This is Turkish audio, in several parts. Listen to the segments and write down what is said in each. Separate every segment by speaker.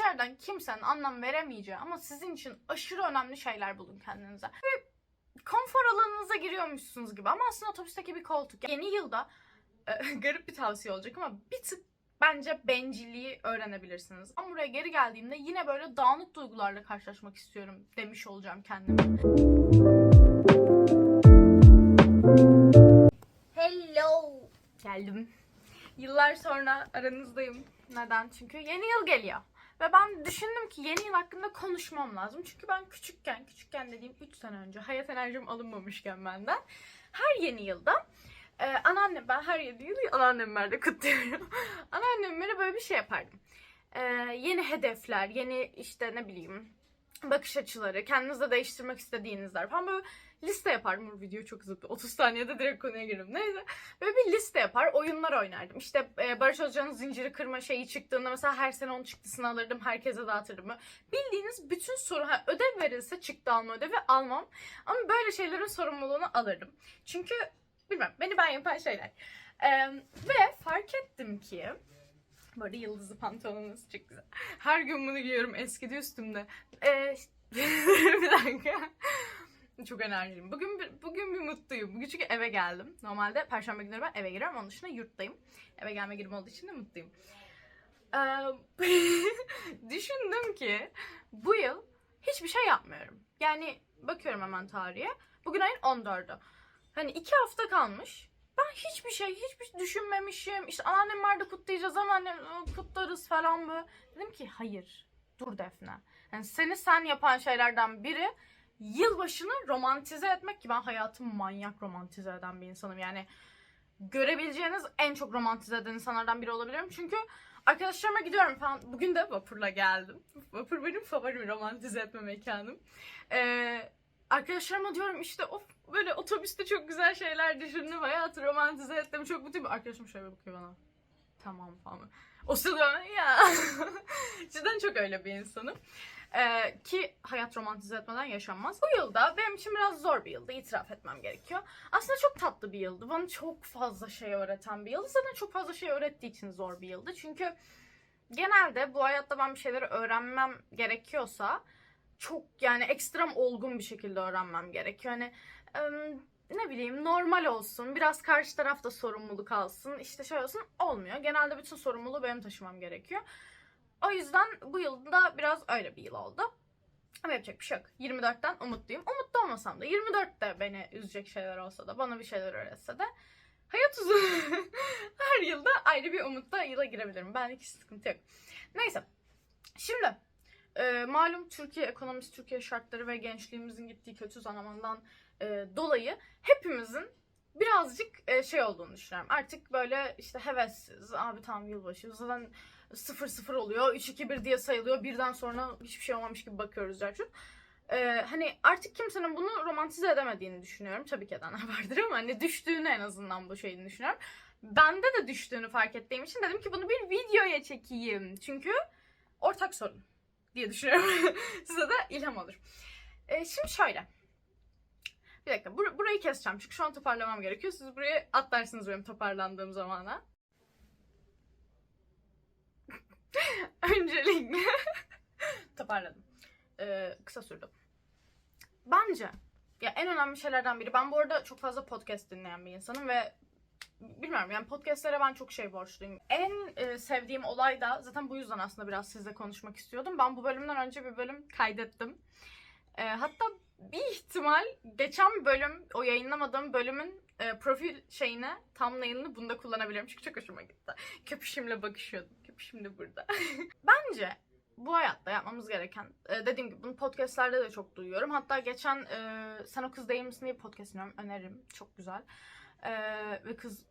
Speaker 1: dışarıdan kimsenin anlam veremeyeceği ama sizin için aşırı önemli şeyler bulun kendinize. Ve konfor alanınıza giriyormuşsunuz gibi ama aslında otobüsteki bir koltuk. Yeni yılda e, garip bir tavsiye olacak ama bir tık bence bencilliği öğrenebilirsiniz. Ama buraya geri geldiğimde yine böyle dağınık duygularla karşılaşmak istiyorum demiş olacağım kendime. Hello. Geldim. Yıllar sonra aranızdayım. Neden? Çünkü yeni yıl geliyor. Ve ben düşündüm ki yeni yıl hakkında konuşmam lazım. Çünkü ben küçükken, küçükken dediğim 3 sene önce hayat enerjim alınmamışken benden her yeni yılda e, anneannem ben her yeni yılı anneannemlerle kutluyorum. Anneannemlere böyle bir şey yapardım. E, yeni hedefler, yeni işte ne bileyim bakış açıları, kendinizde değiştirmek istediğinizler falan böyle liste yapardım. Bu video çok zıttı. 30 saniyede direkt konuya girdim. Neyse. Böyle bir liste yapar, oyunlar oynardım. İşte e, Barış Hoca'nın zinciri kırma şeyi çıktığında mesela her sene onun çıktısını alırdım, herkese dağıtırdım. Bildiğiniz bütün soru, ha, ödev verilse çıktı alma ödevi almam. Ama böyle şeylerin sorumluluğunu alırdım. Çünkü bilmem beni ben yapan şeyler. Ee, ve fark ettim ki böyle yıldızlı pantolonunuz çok güzel. Her gün bunu giyiyorum eskidi üstümde. Ee, bir dakika. Çok enerjiyim. Bugün bir, bugün bir mutluyum. Bugün çünkü eve geldim. Normalde perşembe günleri ben eve girerim. Onun dışında yurttayım. Eve gelme girim olduğu için de mutluyum. Düşündüm ki bu yıl hiçbir şey yapmıyorum. Yani bakıyorum hemen tarihe. Bugün ayın 14'ü. Hani iki hafta kalmış. Ben hiçbir şey, hiçbir şey düşünmemişim. İşte anneannem vardı kutlayacağız, anneannem kutlarız falan böyle. Dedim ki hayır, dur Defne. Yani seni sen yapan şeylerden biri yılbaşını romantize etmek ki ben hayatımı manyak romantize eden bir insanım. Yani görebileceğiniz en çok romantize eden insanlardan biri olabilirim. Çünkü arkadaşlarıma gidiyorum falan. Bugün de vapurla geldim. Vapur benim favorim romantize etme mekanım. Ee, arkadaşlarıma diyorum işte of böyle otobüste çok güzel şeyler düşündüm. Hayatı romantize ettim. Çok mutluyum. Arkadaşım şöyle bakıyor bana. Tamam falan. O sırada ya. Cidden çok öyle bir insanım. Ee, ki hayat romantize etmeden yaşanmaz. Bu yılda benim için biraz zor bir yıldı. itiraf etmem gerekiyor. Aslında çok tatlı bir yıldı. Bana çok fazla şey öğreten bir yıldı. Zaten çok fazla şey öğrettiği için zor bir yıldı. Çünkü genelde bu hayatta ben bir şeyleri öğrenmem gerekiyorsa çok yani ekstrem olgun bir şekilde öğrenmem gerekiyor. Hani ne bileyim normal olsun, biraz karşı tarafta sorumluluk alsın, işte şey olsun olmuyor. Genelde bütün sorumluluğu benim taşımam gerekiyor. O yüzden bu yılda biraz öyle bir yıl oldu. Ama yapacak bir şey yok. 24'ten umutluyum. Umutlu olmasam da 24'te beni üzecek şeyler olsa da bana bir şeyler öğretse de hayat uzun. Her yılda ayrı bir umutla yıla girebilirim. Ben hiç sıkıntı yok. Neyse. Şimdi e, malum Türkiye ekonomisi, Türkiye şartları ve gençliğimizin gittiği kötü zamandan e, dolayı hepimizin birazcık e, şey olduğunu düşünüyorum. Artık böyle işte hevessiz. Abi tam yılbaşı. Zaten 0-0 oluyor. 3-2-1 diye sayılıyor. Birden sonra hiçbir şey olmamış gibi bakıyoruz zaten. Ee, hani artık kimsenin bunu romantize edemediğini düşünüyorum. Tabii ki edenler vardır ama hani düştüğünü en azından bu şeyini düşünüyorum. Bende de düştüğünü fark ettiğim için dedim ki bunu bir videoya çekeyim. Çünkü ortak sorun diye düşünüyorum. Size de ilham olur. Ee, şimdi şöyle. Bir dakika bur- burayı keseceğim çünkü şu an toparlamam gerekiyor. Siz buraya atlarsınız benim toparlandığım zamana. Öncelikle toparladım. Ee, kısa sürdü. Bence ya en önemli şeylerden biri. Ben bu arada çok fazla podcast dinleyen bir insanım ve bilmiyorum yani podcastlere ben çok şey borçluyum. En e, sevdiğim olay da zaten bu yüzden aslında biraz sizle konuşmak istiyordum. Ben bu bölümden önce bir bölüm kaydettim. E, hatta bir ihtimal geçen bölüm o yayınlamadığım bölümün e, profil şeyine thumbnail'ını bunda kullanabilirim. Çünkü çok hoşuma gitti. Köpüşümle bakışıyordum. Köpüşüm de burada. Bence bu hayatta yapmamız gereken, e, dediğim gibi bunu podcastlerde de çok duyuyorum. Hatta geçen e, Sen o kız değil misin diye podcast dinliyorum. Öneririm. Çok güzel. E, ve kız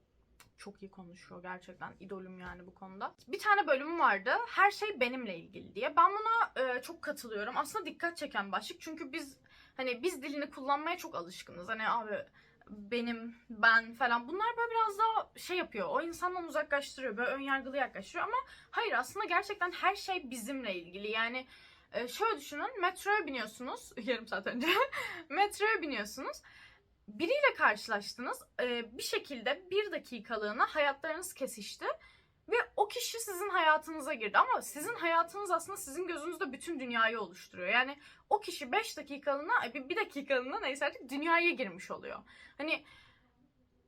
Speaker 1: çok iyi konuşuyor gerçekten. idolüm yani bu konuda. Bir tane bölümü vardı. Her şey benimle ilgili diye. Ben buna e, çok katılıyorum. Aslında dikkat çeken başlık. Çünkü biz hani biz dilini kullanmaya çok alışkınız. Hani abi benim, ben falan. Bunlar böyle biraz daha şey yapıyor. O insandan uzaklaştırıyor. Böyle önyargılı yaklaştırıyor ama hayır aslında gerçekten her şey bizimle ilgili. Yani e, şöyle düşünün. Metroya biniyorsunuz. Yarım saat önce. metroya biniyorsunuz. Biriyle karşılaştınız. E, bir şekilde bir dakikalığına hayatlarınız kesişti. Ve o kişi sizin hayatınıza girdi ama sizin hayatınız aslında sizin gözünüzde bütün dünyayı oluşturuyor. Yani o kişi 5 dakikalığına, bir, dakikalığına neyse artık dünyaya girmiş oluyor. Hani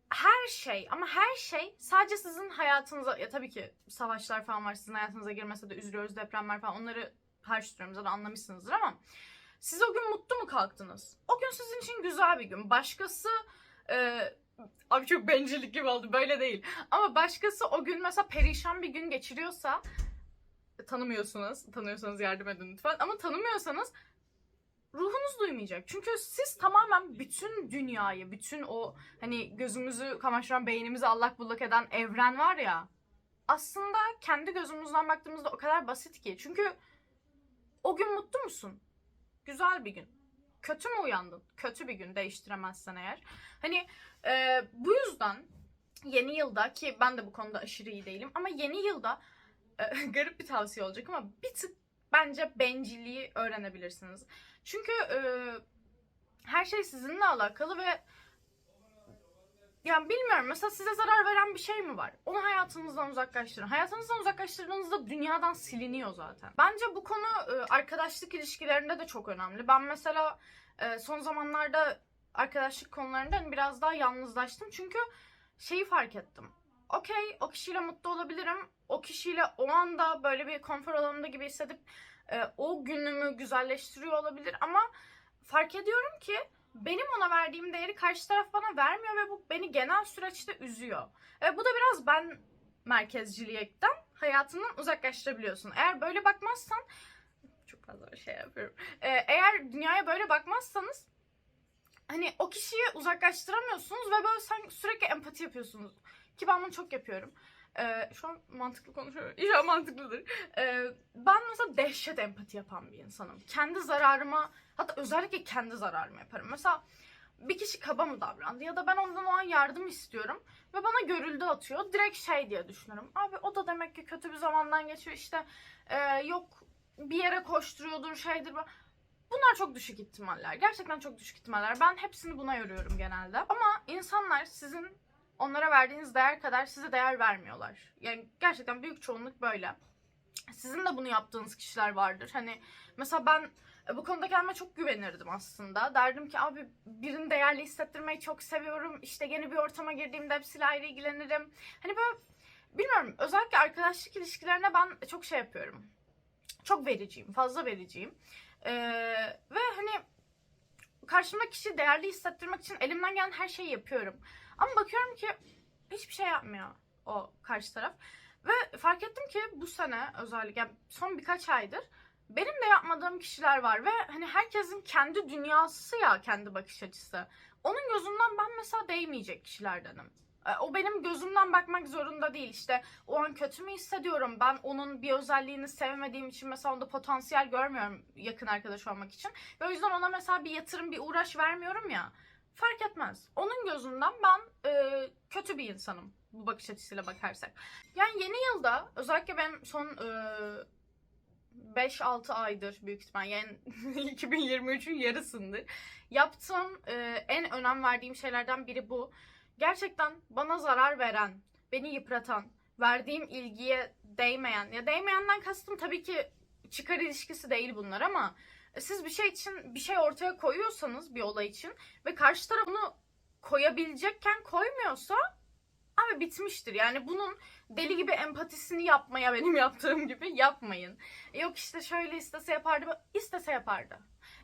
Speaker 1: her şey ama her şey sadece sizin hayatınıza ya tabii ki savaşlar falan var sizin hayatınıza girmese de üzülüyoruz depremler falan onları karşıtıyorum zaten anlamışsınızdır ama siz o gün mutlu mu kalktınız? O gün sizin için güzel bir gün. Başkası e, abi çok bencillik gibi oldu böyle değil. Ama başkası o gün mesela perişan bir gün geçiriyorsa tanımıyorsunuz. Tanıyorsanız yardım edin lütfen. Ama tanımıyorsanız ruhunuz duymayacak. Çünkü siz tamamen bütün dünyayı, bütün o hani gözümüzü kamaştıran, beynimizi allak bullak eden evren var ya. Aslında kendi gözümüzden baktığımızda o kadar basit ki. Çünkü o gün mutlu musun? Güzel bir gün. Kötü mü uyandın? Kötü bir gün değiştiremezsen eğer. Hani e, bu yüzden yeni yılda ki ben de bu konuda aşırı iyi değilim ama yeni yılda e, garip bir tavsiye olacak ama bir tık bence bencilliği öğrenebilirsiniz. Çünkü e, her şey sizinle alakalı ve yani bilmiyorum mesela size zarar veren bir şey mi var? Onu hayatınızdan uzaklaştırın. Hayatınızdan uzaklaştırdığınızda dünyadan siliniyor zaten. Bence bu konu e, arkadaşlık ilişkilerinde de çok önemli. Ben mesela e, son zamanlarda arkadaşlık konularında hani biraz daha yalnızlaştım. Çünkü şeyi fark ettim. Okey o kişiyle mutlu olabilirim. O kişiyle o anda böyle bir konfor alanında gibi hissedip e, o günümü güzelleştiriyor olabilir. Ama fark ediyorum ki benim ona verdiğim değeri karşı taraf bana vermiyor ve bu beni genel süreçte üzüyor. E, bu da biraz ben merkezcilikten hayatından uzaklaştırabiliyorsun. Eğer böyle bakmazsan çok fazla şey yapıyorum. E, eğer dünyaya böyle bakmazsanız hani o kişiyi uzaklaştıramıyorsunuz ve böyle sen sürekli empati yapıyorsunuz. Ki ben bunu çok yapıyorum. Ee, şu an mantıklı konuşuyorum. İnşallah mantıklıdır. Ee, ben mesela dehşet empati yapan bir insanım. Kendi zararıma, hatta özellikle kendi zararıma yaparım. Mesela bir kişi kaba mı davrandı ya da ben ondan o an yardım istiyorum ve bana görüldü atıyor. Direkt şey diye düşünürüm. Abi o da demek ki kötü bir zamandan geçiyor işte e, yok bir yere koşturuyordur şeydir. Bunlar çok düşük ihtimaller. Gerçekten çok düşük ihtimaller. Ben hepsini buna yoruyorum genelde. Ama insanlar sizin onlara verdiğiniz değer kadar size değer vermiyorlar. Yani gerçekten büyük çoğunluk böyle. Sizin de bunu yaptığınız kişiler vardır. Hani mesela ben e, bu konuda kendime çok güvenirdim aslında. Derdim ki abi birini değerli hissettirmeyi çok seviyorum. İşte yeni bir ortama girdiğimde hepsiyle ayrı ilgilenirim. Hani böyle bilmiyorum özellikle arkadaşlık ilişkilerine ben çok şey yapıyorum. Çok vericiyim, fazla vericiyim. Ee, ve hani karşımdaki kişiyi değerli hissettirmek için elimden gelen her şeyi yapıyorum. Ama bakıyorum ki hiçbir şey yapmıyor o karşı taraf. Ve fark ettim ki bu sene özellikle yani son birkaç aydır benim de yapmadığım kişiler var ve hani herkesin kendi dünyası ya kendi bakış açısı. Onun gözünden ben mesela değmeyecek kişilerdenim. E, O benim gözümden bakmak zorunda değil. İşte o an kötü mü hissediyorum? Ben onun bir özelliğini sevmediğim için mesela onda potansiyel görmüyorum yakın arkadaş olmak için. Ve o yüzden ona mesela bir yatırım, bir uğraş vermiyorum ya. Fark etmez. Onun gözünden ben e, kötü bir insanım bu bakış açısıyla bakarsak. Yani yeni yılda özellikle benim son e, 5-6 aydır büyük ihtimal yani 2023'ün yarısındır. Yaptığım e, en önem verdiğim şeylerden biri bu. Gerçekten bana zarar veren, beni yıpratan, verdiğim ilgiye değmeyen, ya değmeyenden kastım tabii ki çıkar ilişkisi değil bunlar ama siz bir şey için bir şey ortaya koyuyorsanız bir olay için ve karşı taraf bunu koyabilecekken koymuyorsa abi bitmiştir. Yani bunun deli gibi empatisini yapmaya benim yaptığım gibi yapmayın. Yok işte şöyle istese yapardı, istese yapardı.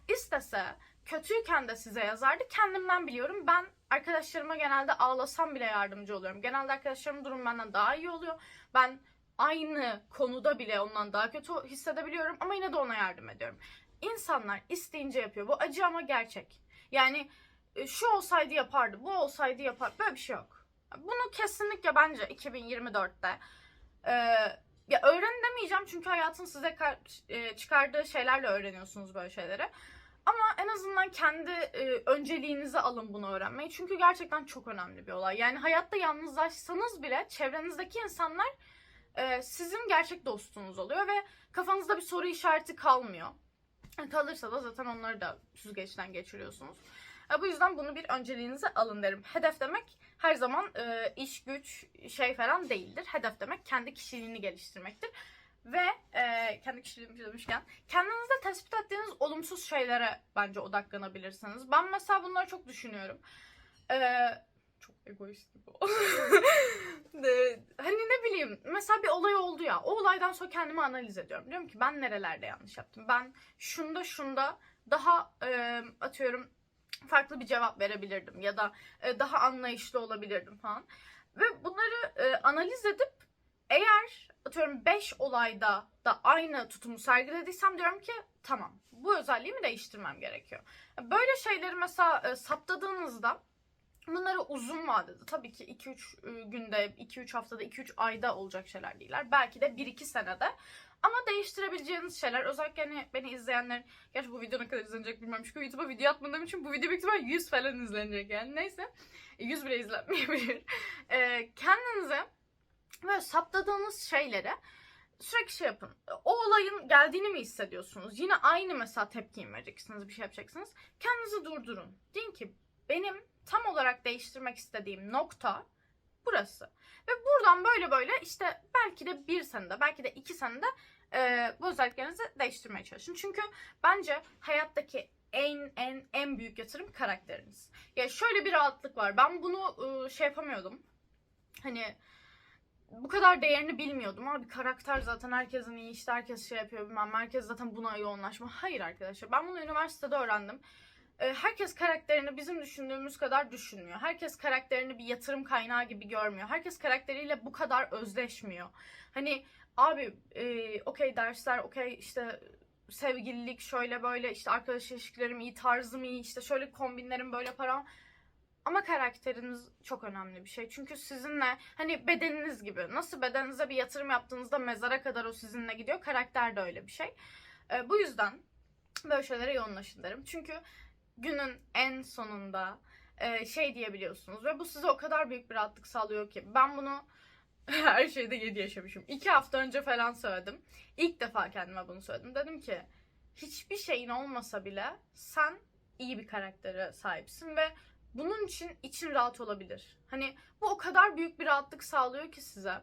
Speaker 1: İstese kötüyken de size yazardı. Kendimden biliyorum. Ben arkadaşlarıma genelde ağlasam bile yardımcı oluyorum. Genelde arkadaşlarımın durum benden daha iyi oluyor. Ben aynı konuda bile ondan daha kötü hissedebiliyorum ama yine de ona yardım ediyorum. İnsanlar isteyince yapıyor. Bu acı ama gerçek. Yani e, şu olsaydı yapardı, bu olsaydı yapar. Böyle bir şey yok. Bunu kesinlikle bence 2024'te e, ya öğrenin demeyeceğim çünkü hayatın size e, çıkardığı şeylerle öğreniyorsunuz böyle şeyleri. Ama en azından kendi e, önceliğinize alın bunu öğrenmeyi. Çünkü gerçekten çok önemli bir olay. Yani hayatta yalnızlaşsanız bile çevrenizdeki insanlar e, sizin gerçek dostunuz oluyor ve kafanızda bir soru işareti kalmıyor. Kalırsa da zaten onları da süzgeçten geçiriyorsunuz. E, bu yüzden bunu bir önceliğinize alın derim. Hedef demek her zaman e, iş güç şey falan değildir. Hedef demek kendi kişiliğini geliştirmektir. Ve e, kendi kişiliğimi demişken kendinizde tespit ettiğiniz olumsuz şeylere bence odaklanabilirsiniz. Ben mesela bunları çok düşünüyorum. E, egoist gibi hani ne bileyim mesela bir olay oldu ya o olaydan sonra kendimi analiz ediyorum. Diyorum ki ben nerelerde yanlış yaptım. Ben şunda şunda daha e, atıyorum farklı bir cevap verebilirdim ya da e, daha anlayışlı olabilirdim falan. Ve bunları e, analiz edip eğer atıyorum 5 olayda da aynı tutumu sergilediysem diyorum ki tamam bu özelliğimi değiştirmem gerekiyor. Böyle şeyleri mesela e, saptadığınızda bunları uzun vadede tabii ki 2-3 günde, 2-3 haftada, 2-3 ayda olacak şeyler değiller. Belki de 1-2 senede ama değiştirebileceğiniz şeyler özellikle hani beni izleyenler gerçi bu video ne kadar izlenecek bilmiyorum çünkü YouTube'a video atmadığım için bu video büyük ihtimal 100 falan izlenecek yani neyse 100 bile izlenmeyebilir. Ee, kendinize böyle saptadığınız şeylere sürekli şey yapın. O olayın geldiğini mi hissediyorsunuz? Yine aynı mesela tepkiyi mi vereceksiniz, bir şey yapacaksınız. Kendinizi durdurun. Deyin ki benim tam olarak değiştirmek istediğim nokta burası. Ve buradan böyle böyle işte belki de bir senede, belki de iki senede e, bu özelliklerinizi değiştirmeye çalışın. Çünkü bence hayattaki en en en büyük yatırım karakteriniz. Ya şöyle bir rahatlık var. Ben bunu e, şey yapamıyordum. Hani bu kadar değerini bilmiyordum. Abi karakter zaten herkesin iyi işte herkes şey yapıyor bilmem. Herkes zaten buna yoğunlaşma. Hayır arkadaşlar ben bunu üniversitede öğrendim. Ee, Herkes karakterini bizim düşündüğümüz kadar düşünmüyor. Herkes karakterini bir yatırım kaynağı gibi görmüyor. Herkes karakteriyle bu kadar özleşmiyor. Hani abi e, okey dersler, okey işte sevgililik şöyle böyle işte arkadaş ilişkilerim iyi, tarzım iyi, işte şöyle kombinlerim böyle param. Ama karakteriniz çok önemli bir şey. Çünkü sizinle hani bedeniniz gibi. Nasıl bedeninize bir yatırım yaptığınızda mezara kadar o sizinle gidiyor. Karakter de öyle bir şey. Ee, bu yüzden böyle şeylere yoğunlaşın derim. Çünkü günün en sonunda e, şey diyebiliyorsunuz. Ve bu size o kadar büyük bir rahatlık sağlıyor ki. Ben bunu her şeyde 7 yaşamışım. 2 hafta önce falan söyledim. İlk defa kendime bunu söyledim. Dedim ki hiçbir şeyin olmasa bile sen iyi bir karaktere sahipsin ve bunun için için rahat olabilir. Hani bu o kadar büyük bir rahatlık sağlıyor ki size.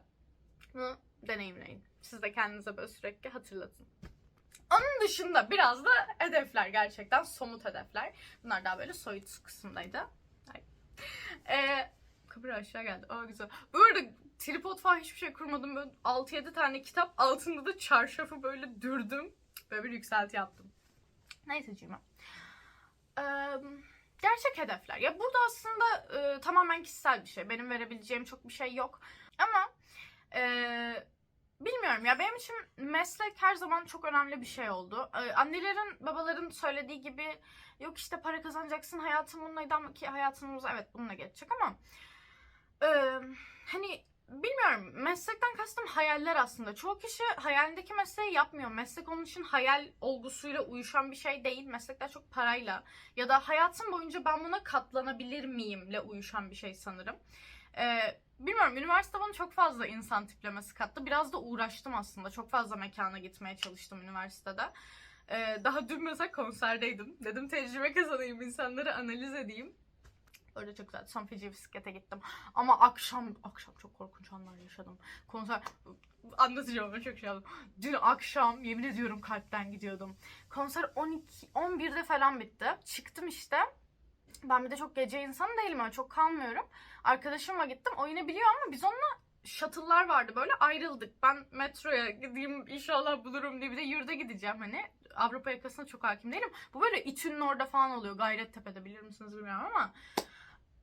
Speaker 1: Bunu deneyimleyin. Siz de kendinize böyle sürekli hatırlatın. Onun dışında biraz da hedefler gerçekten somut hedefler. Bunlar daha böyle soyut kısımdaydı. Ay. Ee, kabir aşağı geldi. Aa güzel. Arada tripod falan hiçbir şey kurmadım. Böyle 6-7 tane kitap altında da çarşafı böyle dürdüm. Böyle bir yükselti yaptım. Neyse Cima. Ee, gerçek hedefler. Ya burada aslında e, tamamen kişisel bir şey. Benim verebileceğim çok bir şey yok. Ama e, bilmiyorum ya benim için meslek her zaman çok önemli bir şey oldu. E, annelerin, babaların söylediği gibi yok işte para kazanacaksın hayatın bununla ama ki hayatımız evet bununla geçecek ama e, hani bilmiyorum meslekten kastım hayaller aslında. Çoğu kişi hayalindeki mesleği yapmıyor. Meslek onun için hayal olgusuyla uyuşan bir şey değil. Meslekler çok parayla ya da hayatım boyunca ben buna katlanabilir miyimle uyuşan bir şey sanırım. Ee, bilmiyorum üniversite bana çok fazla insan tiplemesi kattı. Biraz da uğraştım aslında. Çok fazla mekana gitmeye çalıştım üniversitede. Ee, daha dün mesela konserdeydim. Dedim tecrübe kazanayım, insanları analiz edeyim. Öyle çok güzel. Son feci bisiklete gittim. Ama akşam, akşam çok korkunç anlar yaşadım. Konser, anlatacağım ben çok şey aldım. Dün akşam yemin ediyorum kalpten gidiyordum. Konser 12, 11'de falan bitti. Çıktım işte. Ben bir de çok gece insanı değilim öyle çok kalmıyorum. Arkadaşımla gittim. O yine biliyor ama biz onunla shuttle'lar vardı böyle ayrıldık. Ben metroya gideyim inşallah bulurum diye bir de yurda gideceğim hani. Avrupa yakasına çok hakim değilim. Bu böyle İTÜ'nün orada falan oluyor. Gayrettepe'de bilir misiniz bilmiyorum ama.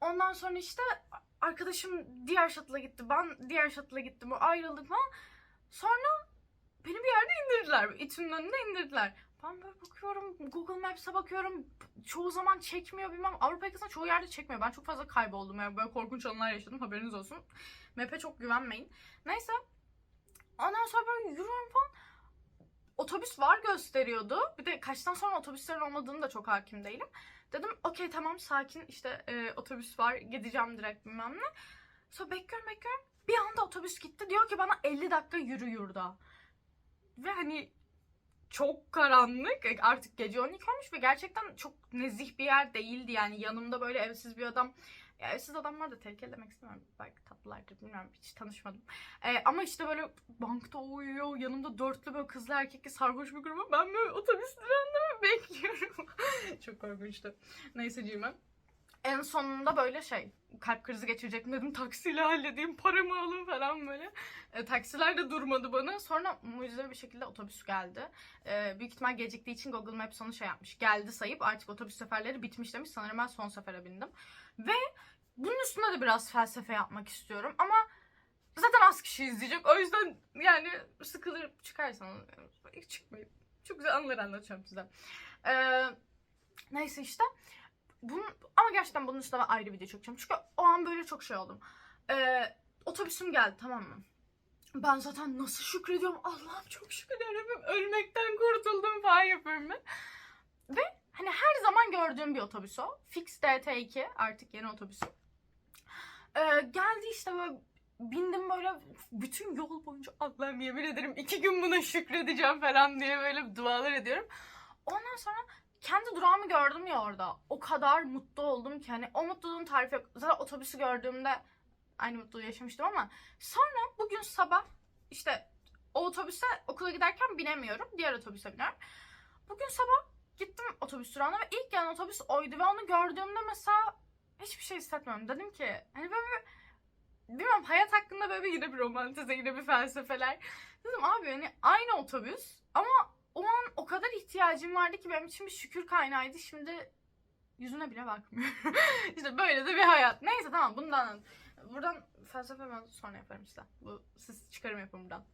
Speaker 1: Ondan sonra işte arkadaşım diğer shuttle'a gitti. Ben diğer shuttle'a gittim. O ayrıldık falan. Sonra beni bir yerde indirdiler. İTÜ'nün önünde indirdiler. Ben böyle bakıyorum, Google Maps'e bakıyorum. Çoğu zaman çekmiyor bilmem. Avrupa yakasında çoğu yerde çekmiyor. Ben çok fazla kayboldum. Yani böyle korkunç anılar yaşadım. Haberiniz olsun. Map'e çok güvenmeyin. Neyse. Ondan sonra böyle yürüyorum falan. Otobüs var gösteriyordu. Bir de kaçtan sonra otobüslerin olmadığını da çok hakim değilim. Dedim okey tamam sakin işte e, otobüs var gideceğim direkt bilmem ne. Sonra bekliyorum bekliyorum. Bir anda otobüs gitti. Diyor ki bana 50 dakika yürü yurda. Ve hani çok karanlık. E, Artık gece 12 olmuş ve gerçekten çok nezih bir yer değildi. Yani yanımda böyle evsiz bir adam ya evsiz adamlar da tehlikeli demek istemiyorum. Belki tatlılardır bilmiyorum hiç tanışmadım. Ee, ama işte böyle bankta uyuyor. Yanımda dörtlü böyle kızlı erkekli sarhoş bir grubu. Ben böyle otobüs durağında bekliyorum. Çok korkunçtu. Neyse cimem. En sonunda böyle şey kalp krizi geçirecektim dedim taksiyle halledeyim paramı alın falan böyle. E, taksiler de durmadı bana. Sonra mucizevi bir şekilde otobüs geldi. E, büyük ihtimal geciktiği için Google Maps onu şey yapmış. Geldi sayıp artık otobüs seferleri bitmiş demiş. Sanırım ben son sefere bindim. Ve bunun üstüne de biraz felsefe yapmak istiyorum. Ama zaten az kişi izleyecek. O yüzden yani sıkılır çıkarsanız çıkmayın. Çok güzel anılar anlatıyorum size. E, neyse işte. Bunun, ama gerçekten bunun üstüne ayrı video çekeceğim. Çünkü o an böyle çok şey oldum. Ee, otobüsüm geldi tamam mı? Ben zaten nasıl şükrediyorum. Allah'ım çok şükür. Ölmekten kurtuldum falan yapıyorum ben. Ve hani her zaman gördüğüm bir otobüs o. Fix DT2 artık yeni otobüsüm. Ee, geldi işte böyle bindim böyle bütün yol boyunca Allah'ım yemin ederim iki gün buna şükredeceğim falan diye böyle dualar ediyorum. Ondan sonra kendi durağımı gördüm ya orada. O kadar mutlu oldum ki hani o mutluluğun tarifi yok. Zaten otobüsü gördüğümde aynı mutluluğu yaşamıştım ama sonra bugün sabah işte o otobüse okula giderken binemiyorum. Diğer otobüse biniyorum. Bugün sabah gittim otobüs durağına ve ilk gelen otobüs oydu ve onu gördüğümde mesela hiçbir şey hissetmiyorum. Dedim ki hani böyle bir bilmiyorum hayat hakkında böyle bir yine bir romantize yine bir felsefeler. Dedim abi hani aynı otobüs ama o an o kadar ihtiyacım vardı ki benim için bir şükür kaynağıydı. Şimdi yüzüne bile bakmıyorum. işte böyle de bir hayat. Neyse tamam bundan buradan felsefe ben sonra yaparım işte. Bu siz çıkarım yapın buradan.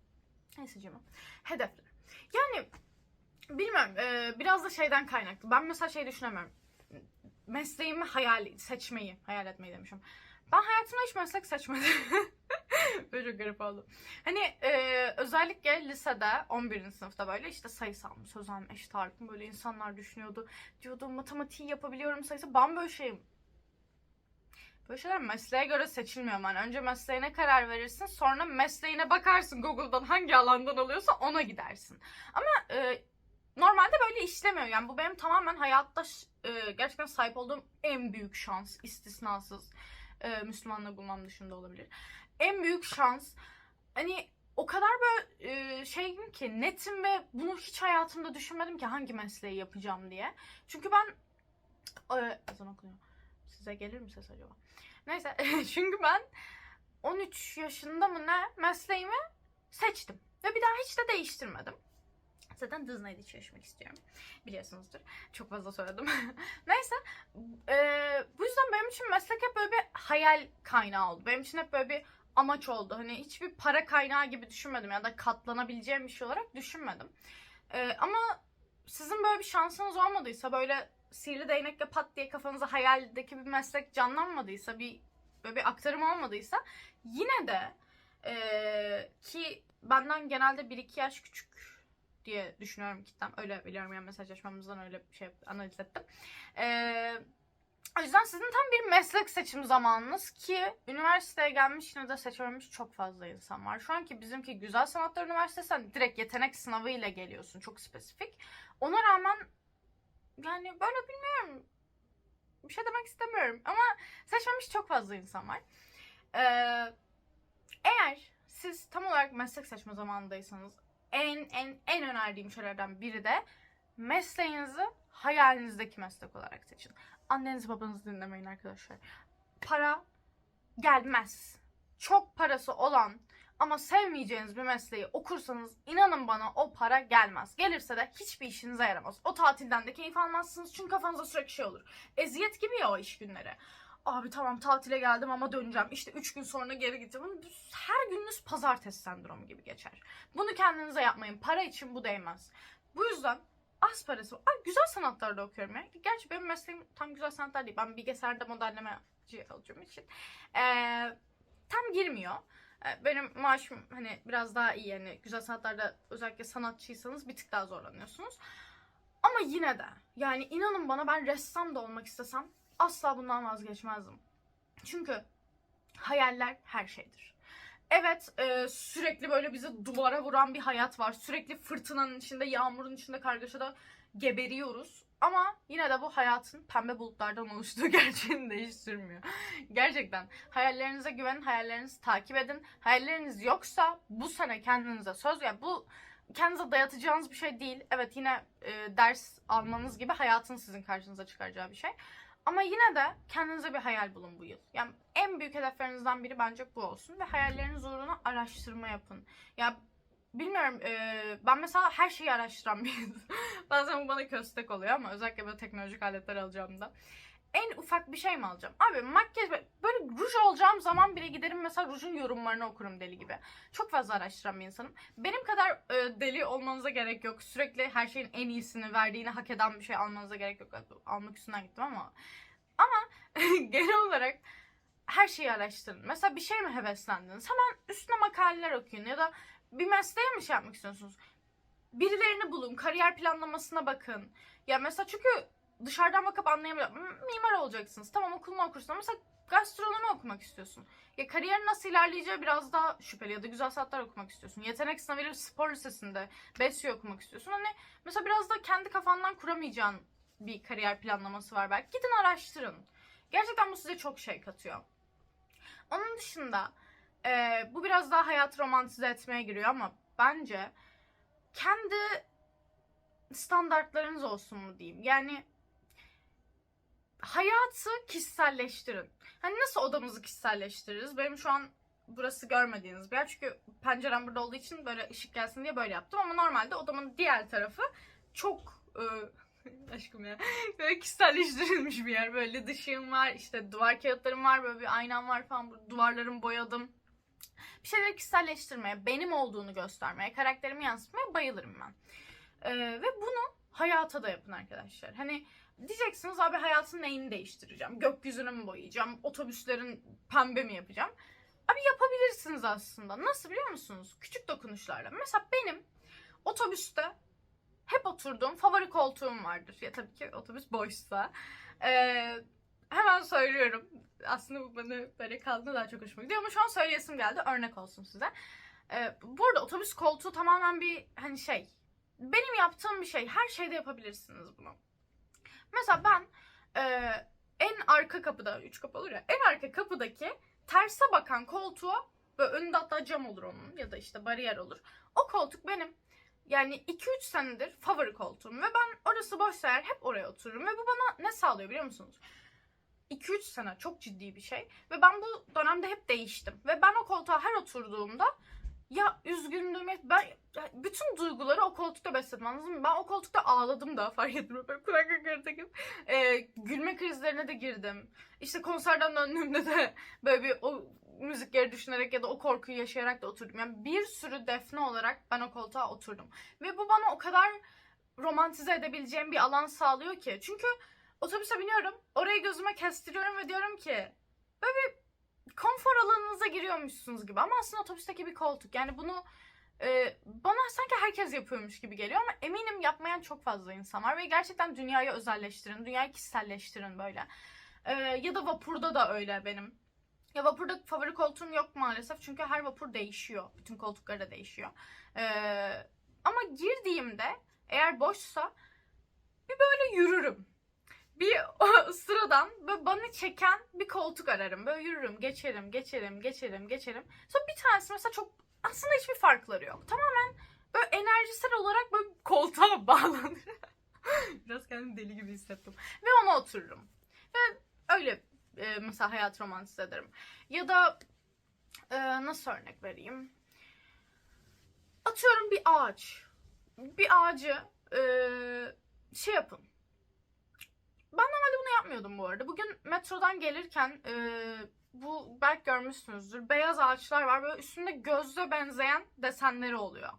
Speaker 1: Neyse Cemil. Hedefler. Yani bilmiyorum e, biraz da şeyden kaynaklı. Ben mesela şey düşünemiyorum. Mesleğimi hayal seçmeyi, hayal etmeyi demişim. Ben hayatımda hiç meslek seçmedim. böyle çok garip oldu. Hani e, özellikle lisede 11. sınıfta böyle işte sayısal mı, sözel mi, eşit ağırlık mı böyle insanlar düşünüyordu. Diyordum matematiği yapabiliyorum sayısı. Ben böyle şeyim. Böyle şeyler mesleğe göre seçilmiyor yani. Önce mesleğine karar verirsin sonra mesleğine bakarsın Google'dan hangi alandan alıyorsa ona gidersin. Ama e, normalde böyle işlemiyor. Yani bu benim tamamen hayatta e, gerçekten sahip olduğum en büyük şans. istisnasız. E, Müslümanlığı bulmam dışında olabilir. En büyük şans. Hani o kadar böyle e, şeyim ki netim ve bunu hiç hayatımda düşünmedim ki hangi mesleği yapacağım diye. Çünkü ben e, ezan okunuyor. Size gelir mi ses acaba? Neyse çünkü ben 13 yaşında mı ne mesleğimi seçtim. Ve bir daha hiç de değiştirmedim. Zaten Disney'de çalışmak istiyorum. Biliyorsunuzdur. Çok fazla söyledim. Neyse. e, bu yüzden benim için meslek hep böyle bir hayal kaynağı oldu. Benim için hep böyle bir amaç oldu. Hani hiçbir para kaynağı gibi düşünmedim ya da katlanabileceğim bir şey olarak düşünmedim. E, ama sizin böyle bir şansınız olmadıysa böyle sihirli değnekle pat diye kafanıza hayaldeki bir meslek canlanmadıysa bir böyle bir aktarım olmadıysa yine de e, ki benden genelde 1-2 yaş küçük diye düşünüyorum kitlem. Öyle biliyorum yani mesajlaşmamızdan öyle bir şey analiz ettim. Ee, o yüzden sizin tam bir meslek seçim zamanınız ki üniversiteye gelmiş yine de seçememiş çok fazla insan var. Şu anki bizimki Güzel Sanatlar Üniversitesi hani direkt yetenek sınavı ile geliyorsun çok spesifik. Ona rağmen yani böyle bilmiyorum bir şey demek istemiyorum ama seçmemiş çok fazla insan var. Ee, eğer siz tam olarak meslek seçme zamanındaysanız en en en önerdiğim şeylerden biri de mesleğinizi hayalinizdeki meslek olarak seçin. Annenizi babanızı dinlemeyin arkadaşlar. Para gelmez. Çok parası olan ama sevmeyeceğiniz bir mesleği okursanız inanın bana o para gelmez. Gelirse de hiçbir işinize yaramaz. O tatilden de keyif almazsınız çünkü kafanızda sürekli şey olur. Eziyet gibi ya o iş günleri. Abi tamam tatile geldim ama döneceğim. İşte 3 gün sonra geri gideceğim. Her gününüz pazartesi sendromu gibi geçer. Bunu kendinize yapmayın. Para için bu değmez. Bu yüzden az parası var. Ay, güzel sanatlarda okuyorum ya. Gerçi benim mesleğim tam güzel sanatlar değil. Ben bilgisayarda modellemeci alacağım için. Ee, tam girmiyor. Ee, Benim maaşım hani biraz daha iyi yani güzel sanatlarda özellikle sanatçıysanız bir tık daha zorlanıyorsunuz. Ama yine de yani inanın bana ben ressam da olmak istesem asla bundan vazgeçmezdim. Çünkü hayaller her şeydir. Evet e, sürekli böyle bizi duvara vuran bir hayat var. Sürekli fırtınanın içinde, yağmurun içinde, kargaşada geberiyoruz. Ama yine de bu hayatın pembe bulutlardan oluştuğu gerçeğini değiştirmiyor. Gerçekten hayallerinize güvenin, hayallerinizi takip edin. Hayalleriniz yoksa bu sene kendinize söz ya bu kendinize dayatacağınız bir şey değil. Evet yine e, ders almanız gibi hayatın sizin karşınıza çıkaracağı bir şey. Ama yine de kendinize bir hayal bulun bu yıl. Yani en büyük hedeflerinizden biri bence bu olsun ve hayalleriniz uğruna araştırma yapın. Ya bilmiyorum e, ben mesela her şeyi araştıran bir. Bazen bu bana köstek oluyor ama özellikle böyle teknolojik aletler alacağımda. En ufak bir şey mi alacağım? Abi makyaj böyle ruj olacağım zaman bile giderim mesela rujun yorumlarını okurum deli gibi. Çok fazla araştıran bir insanım. Benim kadar e, deli olmanıza gerek yok. Sürekli her şeyin en iyisini verdiğini hak eden bir şey almanıza gerek yok. Almak üstünden gittim ama. Ama genel olarak her şeyi araştırın. Mesela bir şey mi heveslendiniz? Hemen üstüne makaleler okuyun ya da bir mesleğe mi şey yapmak istiyorsunuz? Birilerini bulun, kariyer planlamasına bakın. Ya mesela çünkü dışarıdan bakıp anlayamıyor. "M- Mimar olacaksınız. Tamam okulunu okursun ama mesela gastronomi okumak istiyorsun. Ya kariyerin nasıl ilerleyeceği biraz daha şüpheli ya da güzel saatler okumak istiyorsun. Yetenek sınavıyla spor lisesinde BESYO okumak istiyorsun. Hani mesela biraz da kendi kafandan kuramayacağın bir kariyer planlaması var belki. Gidin araştırın. Gerçekten bu size çok şey katıyor. Onun dışında e, bu biraz daha hayatı romantize etmeye giriyor ama bence kendi standartlarınız olsun mu diyeyim. Yani hayatı kişiselleştirin. Hani nasıl odamızı kişiselleştiririz? Benim şu an burası görmediğiniz bir yer. Çünkü pencerem burada olduğu için böyle ışık gelsin diye böyle yaptım. Ama normalde odamın diğer tarafı çok... e, aşkım ya. Böyle kişiselleştirilmiş bir yer. Böyle dışığım var, işte duvar kağıtlarım var, böyle bir aynam var falan. Duvarlarımı boyadım. Bir şeyleri kişiselleştirmeye, benim olduğunu göstermeye, karakterimi yansıtmaya bayılırım ben. Ee, ve bunu hayata da yapın arkadaşlar. Hani diyeceksiniz abi hayatın neyini değiştireceğim? Gökyüzünü mü boyayacağım? Otobüslerin pembe mi yapacağım? Abi yapabilirsiniz aslında. Nasıl biliyor musunuz? Küçük dokunuşlarla. Mesela benim otobüste hep oturduğum favori koltuğum vardır. Ya tabii ki otobüs boşsa. Ee, hemen söylüyorum. Aslında bu bana böyle kaldığında daha çok hoşuma gidiyor ama şu an söyleyesim geldi. Örnek olsun size. Ee, bu arada otobüs koltuğu tamamen bir hani şey. Benim yaptığım bir şey. Her şeyde yapabilirsiniz bunu. Mesela ben e, en arka kapıda, üç kapı olur ya, en arka kapıdaki terse bakan koltuğa böyle önünde hatta cam olur onun ya da işte bariyer olur. O koltuk benim yani 2-3 senedir favori koltuğum ve ben orası boşsa eğer hep oraya otururum ve bu bana ne sağlıyor biliyor musunuz? 2-3 sene çok ciddi bir şey ve ben bu dönemde hep değiştim ve ben o koltuğa her oturduğumda ya üzgündüm ben bütün duyguları o koltukta besledim anladın? Ben o koltukta ağladım da fark ettim. Böyle kulak takıp ee, gülme krizlerine de girdim. İşte konserden döndüğümde de böyle bir o müzikleri düşünerek ya da o korkuyu yaşayarak da oturdum. Yani bir sürü defne olarak ben o koltuğa oturdum. Ve bu bana o kadar romantize edebileceğim bir alan sağlıyor ki. Çünkü otobüse biniyorum, orayı gözüme kestiriyorum ve diyorum ki böyle bir konfor alanınıza giriyormuşsunuz gibi. Ama aslında otobüsteki bir koltuk. Yani bunu e, bana sanki herkes yapıyormuş gibi geliyor ama eminim yapmayan çok fazla insan var ve gerçekten dünyayı özelleştirin, dünyayı kişiselleştirin böyle. E, ya da vapurda da öyle benim. Ya vapurda favori koltuğum yok maalesef çünkü her vapur değişiyor. Bütün koltukları da değişiyor. E, ama girdiğimde eğer boşsa bir böyle yürürüm. Bir sıradan böyle bana çeken bir koltuk ararım. Böyle yürürüm, geçerim, geçerim, geçerim, geçerim. Sonra bir tanesi mesela çok aslında hiçbir farkları yok. Tamamen böyle enerjisel olarak böyle koltuğa bağlanır. Biraz kendimi deli gibi hissettim. Ve ona otururum. Ve öyle e, mesela hayat romantize ederim. Ya da e, nasıl örnek vereyim? Atıyorum bir ağaç. Bir ağacı e, şey yapın. Ben normalde bunu yapmıyordum bu arada. Bugün metrodan gelirken e, bu belki görmüşsünüzdür. Beyaz ağaçlar var. Böyle üstünde gözle benzeyen desenleri oluyor.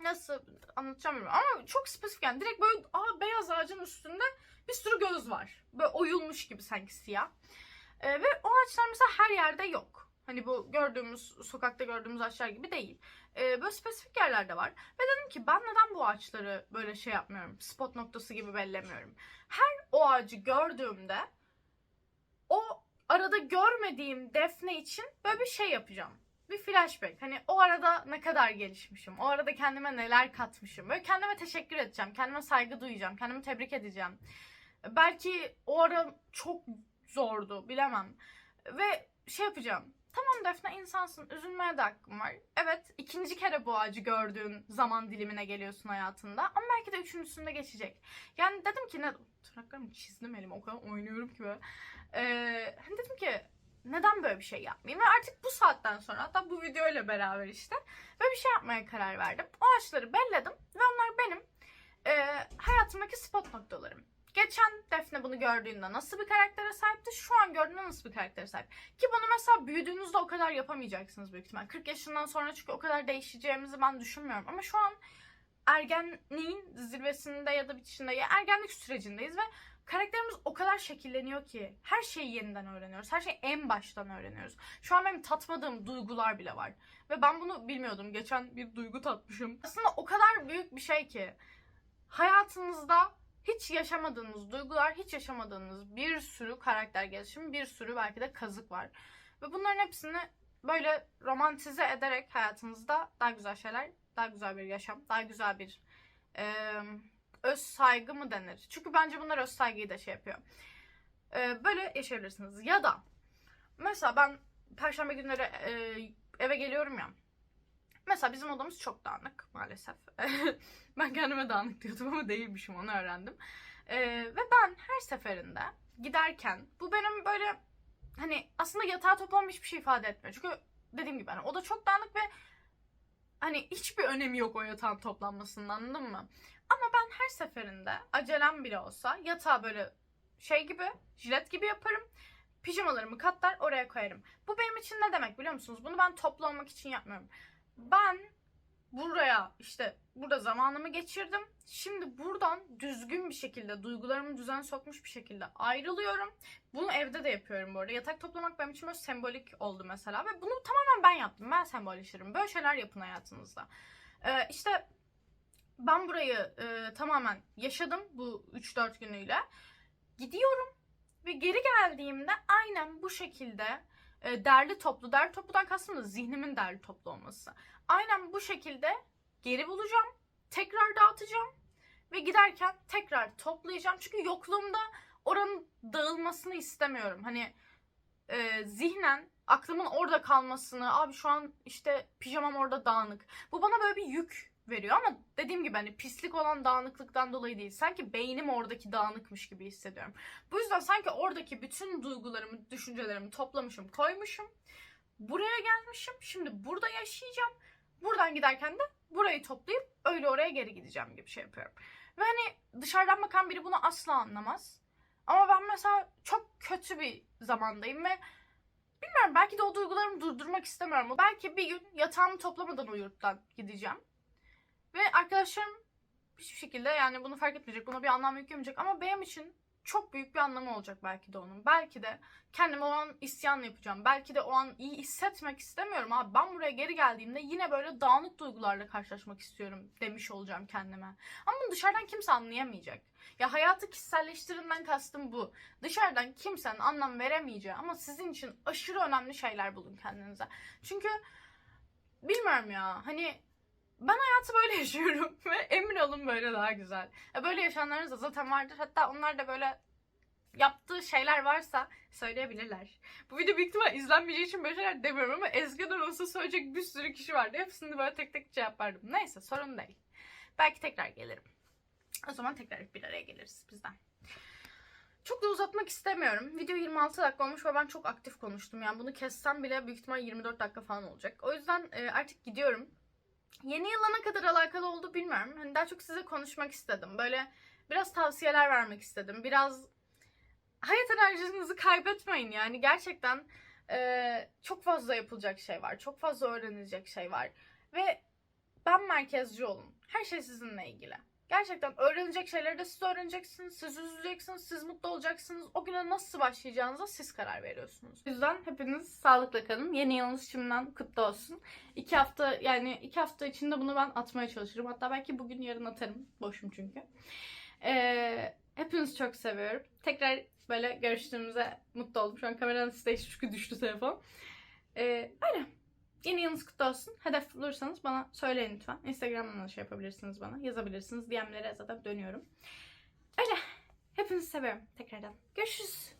Speaker 1: Nasıl anlatacağım bilmiyorum ama çok spesifik yani. Direkt böyle aa, beyaz ağacın üstünde bir sürü göz var. Böyle oyulmuş gibi sanki siyah. E, ve o ağaçlar mesela her yerde yok. Hani bu gördüğümüz, sokakta gördüğümüz ağaçlar gibi değil. E, böyle spesifik yerlerde var. Ve dedim ki ben neden bu ağaçları böyle şey yapmıyorum? Spot noktası gibi bellemiyorum. Her o ağacı gördüğümde o arada görmediğim defne için böyle bir şey yapacağım. bir flashback. Hani o arada ne kadar gelişmişim. O arada kendime neler katmışım. Böyle kendime teşekkür edeceğim. Kendime saygı duyacağım. Kendimi tebrik edeceğim. Belki o ara çok zordu. Bilemem. Ve şey yapacağım. Tamam Defne insansın. Üzülmeye de hakkım var. Evet ikinci kere bu ağacı gördüğün zaman dilimine geliyorsun hayatında. Ama belki de üçüncüsünde geçecek. Yani dedim ki ne... Tırnaklarımı çizdim elim. O kadar oynuyorum ki böyle. Ee, hani dedim ki neden böyle bir şey yapmayayım? Ve artık bu saatten sonra hatta bu videoyla beraber işte böyle bir şey yapmaya karar verdim. O ağaçları belledim ve onlar benim e, hayatımdaki spot noktalarım. Geçen Defne bunu gördüğünde nasıl bir karaktere sahipti? Şu an gördüğünde nasıl bir karaktere sahip? Ki bunu mesela büyüdüğünüzde o kadar yapamayacaksınız büyük ihtimal. 40 yaşından sonra çünkü o kadar değişeceğimizi ben düşünmüyorum. Ama şu an ergenliğin zirvesinde ya da bitişinde ya ergenlik sürecindeyiz ve karakterimiz o kadar şekilleniyor ki her şeyi yeniden öğreniyoruz. Her şeyi en baştan öğreniyoruz. Şu an benim tatmadığım duygular bile var. Ve ben bunu bilmiyordum. Geçen bir duygu tatmışım. Aslında o kadar büyük bir şey ki hayatınızda hiç yaşamadığınız duygular, hiç yaşamadığınız bir sürü karakter gelişimi, bir sürü belki de kazık var. Ve bunların hepsini böyle romantize ederek hayatınızda daha güzel şeyler, daha güzel bir yaşam, daha güzel bir eee öz saygı mı denir? Çünkü bence bunlar öz saygıyı da şey yapıyor. Ee, böyle yaşayabilirsiniz. Ya da mesela ben perşembe günleri e, eve geliyorum ya. Mesela bizim odamız çok dağınık maalesef. ben kendime dağınık diyordum ama değilmişim onu öğrendim. Ee, ve ben her seferinde giderken bu benim böyle hani aslında yatağa toplam hiçbir şey ifade etmiyor. Çünkü dediğim gibi hani oda çok dağınık ve hani hiçbir önemi yok o yatağın toplanmasının anladın mı? Ama ben her seferinde acelem bile olsa yatağı böyle şey gibi, jilet gibi yaparım. Pijamalarımı katlar oraya koyarım. Bu benim için ne demek biliyor musunuz? Bunu ben toplamak için yapmıyorum. Ben buraya işte burada zamanımı geçirdim. Şimdi buradan düzgün bir şekilde duygularımı düzen sokmuş bir şekilde ayrılıyorum. Bunu evde de yapıyorum bu arada. Yatak toplamak benim için böyle sembolik oldu mesela. Ve bunu tamamen ben yaptım. Ben sembolleştiririm. Böyle şeyler yapın hayatınızda. Ee, işte ben burayı e, tamamen yaşadım bu 3-4 günüyle. Gidiyorum ve geri geldiğimde aynen bu şekilde e, derli toplu, derli topludan kastım da zihnimin derli toplu olması. Aynen bu şekilde geri bulacağım, tekrar dağıtacağım ve giderken tekrar toplayacağım. Çünkü yokluğumda oranın dağılmasını istemiyorum. Hani e, zihnen aklımın orada kalmasını, abi şu an işte pijamam orada dağınık. Bu bana böyle bir yük veriyor ama dediğim gibi hani pislik olan dağınıklıktan dolayı değil. Sanki beynim oradaki dağınıkmış gibi hissediyorum. Bu yüzden sanki oradaki bütün duygularımı, düşüncelerimi toplamışım, koymuşum. Buraya gelmişim. Şimdi burada yaşayacağım. Buradan giderken de burayı toplayıp öyle oraya geri gideceğim gibi şey yapıyorum. Ve hani dışarıdan bakan biri bunu asla anlamaz. Ama ben mesela çok kötü bir zamandayım ve bilmiyorum belki de o duygularımı durdurmak istemiyorum. Belki bir gün yatağımı toplamadan o yurttan gideceğim. Ve arkadaşlarım hiçbir şekilde yani bunu fark etmeyecek, buna bir anlam yüklemeyecek ama benim için çok büyük bir anlamı olacak belki de onun. Belki de kendime o an isyan yapacağım. Belki de o an iyi hissetmek istemiyorum abi. Ben buraya geri geldiğimde yine böyle dağınık duygularla karşılaşmak istiyorum demiş olacağım kendime. Ama bunu dışarıdan kimse anlayamayacak. Ya hayatı kişiselleştirinden kastım bu. Dışarıdan kimsenin anlam veremeyeceği ama sizin için aşırı önemli şeyler bulun kendinize. Çünkü bilmiyorum ya hani ben hayatı böyle yaşıyorum ve emin olun böyle daha güzel. Böyle yaşayanlarınız da zaten vardır. Hatta onlar da böyle yaptığı şeyler varsa söyleyebilirler. Bu video büyük ihtimal izlenmeyeceği için böyle şeyler demiyorum ama eskiden olsa söyleyecek bir sürü kişi vardı. Hepsini böyle tek tek cevap verdim. Neyse sorun değil. Belki tekrar gelirim. O zaman tekrar bir araya geliriz bizden. Çok da uzatmak istemiyorum. Video 26 dakika olmuş ve ben çok aktif konuştum. Yani bunu kessem bile büyük ihtimal 24 dakika falan olacak. O yüzden e, artık gidiyorum. Yeni yıla ne kadar alakalı oldu bilmiyorum. Hani daha çok size konuşmak istedim. Böyle biraz tavsiyeler vermek istedim. Biraz hayat enerjinizi kaybetmeyin yani. Gerçekten e, çok fazla yapılacak şey var. Çok fazla öğrenilecek şey var. Ve ben merkezci olun. Her şey sizinle ilgili. Gerçekten öğrenecek şeyleri de siz öğreneceksiniz. Siz üzüleceksiniz. Siz mutlu olacaksınız. O güne nasıl başlayacağınıza siz karar veriyorsunuz. O yüzden hepiniz sağlıkla kalın. Yeni yılınız şimdiden kutlu olsun. İki hafta yani iki hafta içinde bunu ben atmaya çalışırım. Hatta belki bugün yarın atarım. Boşum çünkü. Ee, hepinizi çok seviyorum. Tekrar böyle görüştüğümüze mutlu oldum. Şu an kameranın stage çünkü düştü telefon. Ee, öyle. Yeni yılınız kutlu olsun. Hedef bulursanız bana söyleyin lütfen. Instagram'dan da şey yapabilirsiniz bana. Yazabilirsiniz. DM'lere zaten dönüyorum. Öyle. Hepinizi seviyorum tekrardan. Görüşürüz.